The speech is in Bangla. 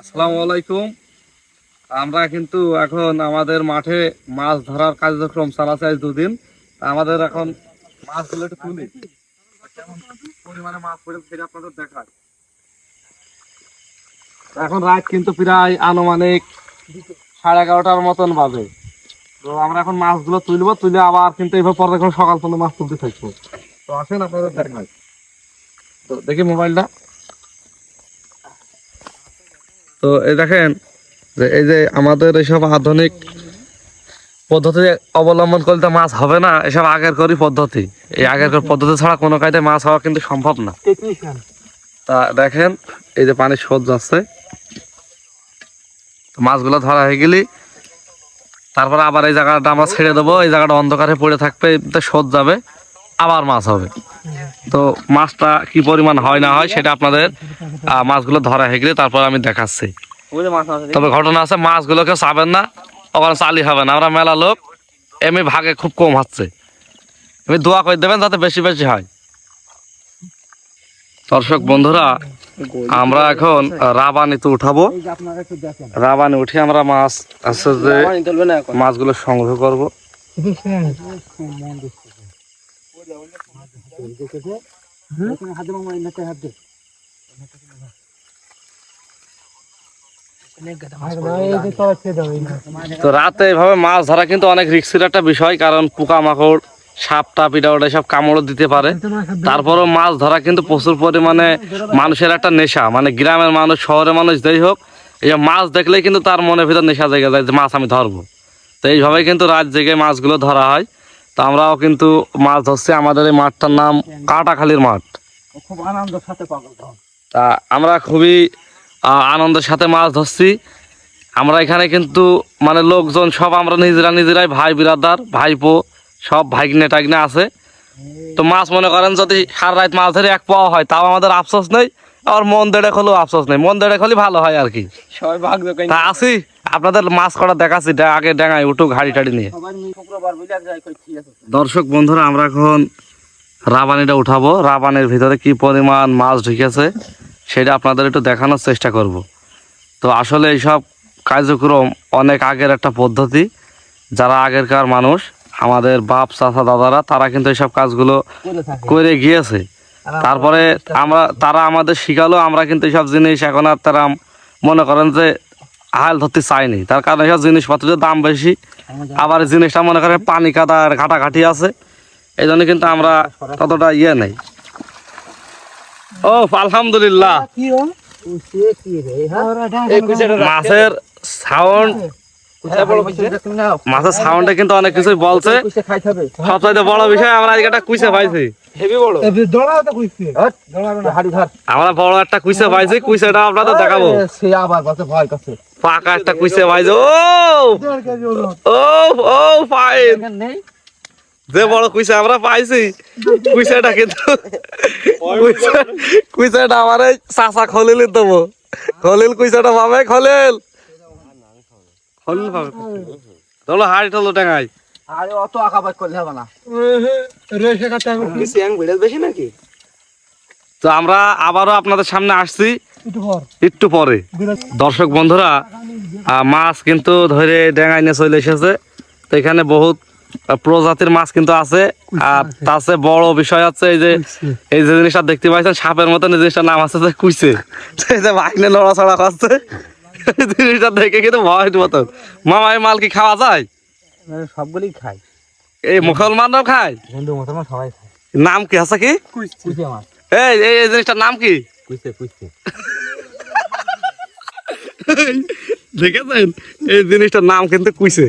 আসসালামু আলাইকুম। আমরা কিন্তু এখন আমাদের মাঠে মাছ ধরার কার্যক্রম চালাচ্ছে দুদিন। আমাদের এখন মাছগুলো একটু তুলি। পরিমাণে মাছ আপনাদের দেখায় এখন রাত কিন্তু প্রায় আনুমানিক সাড়ে এগারোটার মতন বাজে। তো আমরা এখন মাছগুলো তুলবো, তুলে আবার কিন্তু এইভাবে পরে সকাল পর্যন্ত মাছ তুলতে থাকব। তো আসেন আপনাদের দেখায় তো দেখি মোবাইলটা। তো এই দেখেন যে এই যে আমাদের এইসব আধুনিক পদ্ধতি অবলম্বন করলে মাছ হবে না এসব আগের করি পদ্ধতি। এই আগের কর পদ্ধতি ছাড়া কোনো কাজে মাছ হওয়া কিন্তু সম্ভব না। তা দেখেন এই যে পানির স্রোত যাচ্ছে। তো মাছগুলো ধরা হয়ে গেলি তারপরে আবার এই জায়গাটা আমরা ছেড়ে দেবো এই জায়গাটা অন্ধকারে পড়ে থাকবে স্রোত যাবে আবার মাছ হবে। তো মাছটা কি পরিমাণ হয় না হয় সেটা আপনাদের মাছগুলো ধরা হয়ে গেলে তারপর আমি দেখাচ্ছি। তবে ঘটনা আছে মাছগুলোকে চাবেন না ওখানে চালি হবে না। আমরা মেলা লোক এমনি ভাগে খুব কম হচ্ছে। এমনি দোয়া করে দেবেন যাতে বেশি বেশি হয়। দর্শক বন্ধুরা আমরা এখন রাবানিতে উঠাবো। রাবানি উঠে আমরা মাছ আছে যে মাছগুলো সংগ্রহ করব। তো রাতে এভাবে মাছ ধরা কিন্তু অনেক রিস্কের একটা বিষয়, কারণ পোকামাকড়, সাপ টাপ এটা ওটা সব কামড়ও দিতে পারে। তারপরেও মাছ ধরা কিন্তু প্রচুর পরিমাণে মানুষের একটা নেশা। মানে গ্রামের মানুষ, শহরের মানুষ যাই হোক, এই মাছ দেখলেই কিন্তু তার মনের ভিতর নেশা জেগে যায় যে মাছ আমি ধরবো। তো এইভাবে কিন্তু রাত জেগে মাছগুলো ধরা হয়। তো আমরাও কিন্তু মাছ ধরছি। আমাদের এই মাঠটার নাম কাটাখালির মাঠ। খুব আনন্দের সাথে তা। আমরা খুবই আনন্দের সাথে মাছ ধরছি। আমরা এখানে কিন্তু মানে লোকজন সব আমরা নিজেরা নিজেরাই ভাই বিরাদার ভাইপো সব ভাইগনে টাইগনে আছে। তো মাছ মনে করেন যদি সারা রাত মাছ ধরে এক পাওয়া হয় তাও আমাদের আফসোস নেই আর মন দেড়ে হলেও আফসোস নেই। মন দেড়ে হলে ভালো হয় আর কি। সবাই ভাগ আসি আপনাদের মাছ করা দেখাচ্ছি আগে ডাঙায় উঠুক হাড়ি টাড়ি নিয়ে। দর্শক বন্ধুরা আমরা এখন রাবানিটা উঠাবো। রাবানির ভিতরে কি পরিমাণ মাছ ঢুকেছে সেটা আপনাদের একটু দেখানোর চেষ্টা করব। তো আসলে এইসব কার্যক্রম অনেক আগের একটা পদ্ধতি। যারা আগেরকার মানুষ আমাদের বাপ চাচা দাদারা তারা কিন্তু এইসব কাজগুলো করে করে গিয়েছে। তারপরে আমরা তারা আমাদের শিখালো আমরা কিন্তু এইসব জিনিস এখন আর তারা মনে করেন যে হাল ধরতে চাইনি তার কারণ জিনিসপত্রের দাম বেশি আবার জিনিসটা মনে করেন পানি কাদার ঘাটাঘাটি আছে এই জন্য কিন্তু আমরা ততটা ইয়ে নেই। ও আলহামদুলিল্লাহ। কি ও? সে কি রে এই কুইসাটা মাছের সাউন্ড মাছের সাউন্ডে কিন্তু অনেক কিছুই বলছে। সবচাইতে বড় বিষয় আমরা আজকে একটা কুইসে পাইছি হেভি বড়। এ দড়া তো কইছে হাড়ি ধর আমরা বড় একটা কুইসে পাইছি কুইসেটা আপনাদের দেখাবো। এ, সে আবার কাছে ভয় কাছে পাকা একটা কুইসে পাইছি ও! ও ও ফাইন। যে বড় কুইসা আমরা পাইছি। কুইসাটা কিন্তু কুইসা- কুইসাটা আমার এই চাচা খলিল দেবো। খলিল কুইসাটা পাবে খলিল। খলিল পাবে চলো হাড়ি টলো টেঙাই আরে অত আঁকাবাজ করলে হবে না। রেশে কাটা আমি সিয়াং ভিড়ে বেশি নাকি? তো আমরা আবারও আপনাদের সামনে আসছি। একটু পরে। দর্শক বন্ধুরা মাছ কিন্তু ধরে ডেঙাই নিয়ে চলে এসেছে। তো এখানে বহুত প্রজাতির মাছ কিন্তু আছে। আর তার চেয়ে বড় বিষয় হচ্ছে এই যে এই যে জিনিসটা দেখতে পাইছেন সাপের মতন এই জিনিসটার নাম আছে যে কুইছে। এই যে বাইনে লড়াচড়া করছে। এই জিনিসটা দেখে কিন্তু ভয় মতন। মামা এই মাল কি খাওয়া যায়? সবগুলি খাই। এই মুসলমানরাও খায়? হিন্দু মুসলমান সবাই খায়। নাম কি আছে কি? কুইসে। মাছ এই এই এই জিনিসটার নাম কি? কুইসে কুইসে। দেখেছেন? এই জিনিসটার নাম কিন্তু কুইছে